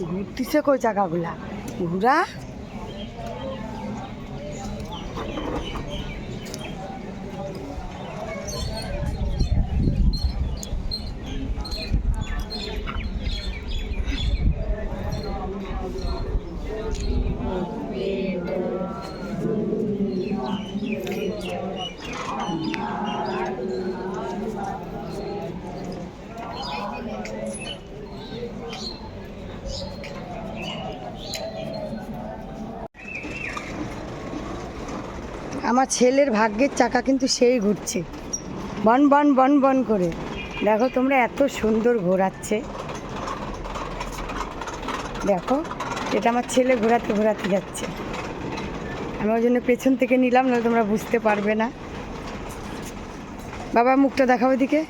ঘুরতিছে কই চাকাগুলা ঘুরা? আমার ছেলের ভাগ্যের চাকা কিন্তু সেই ঘুরছে। বন বন বন বন করে। দেখো তোমরা এত সুন্দর ঘোরাচ্ছে। দেখো, এটা আমার ছেলে ঘোরাতে ঘোরাতে যাচ্ছে। আমি ওই জন্য পেছন থেকে নিলাম না তোমরা বুঝতে পারবে না। বাবা, মুখটা দেখাও এদিকে।